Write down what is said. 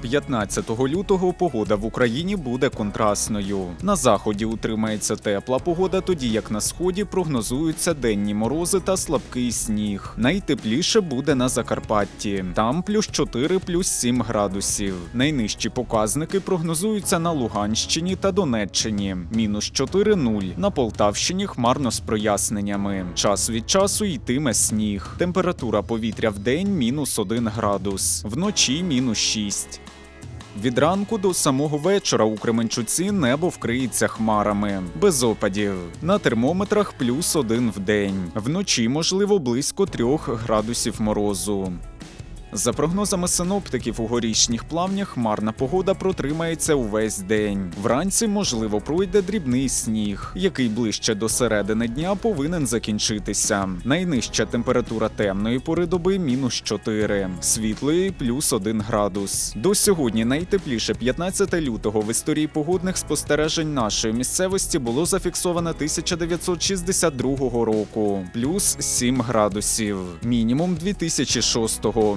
15 лютого погода в Україні буде контрастною. На заході утримається тепла погода, тоді як на сході прогнозуються денні морози та слабкий сніг. Найтепліше буде на Закарпатті. Там плюс 4 плюс 7 градусів. Найнижчі показники прогнозуються на Луганщині та Донеччині мінус 4-0. На Полтавщині хмарно з проясненнями. Час від часу йтиме сніг. Температура повітря в день мінус 1 градус, вночі мінус 6. Від ранку до самого вечора у Кременчуці небо вкриється хмарами, без опадів. На термометрах плюс один в день. Вночі, можливо, близько трьох градусів морозу. За прогнозами синоптиків, у горішніх плавнях хмарна погода протримається увесь день. Вранці, можливо, пройде дрібний сніг, який ближче до середини дня повинен закінчитися. Найнижча температура темної пори доби мінус 4, світлої плюс 1 градус. До сьогодні найтепліше 15 лютого в історії погодних спостережень нашої місцевості було зафіксовано 1962 року, плюс 7 градусів. Мінімум 2006-го,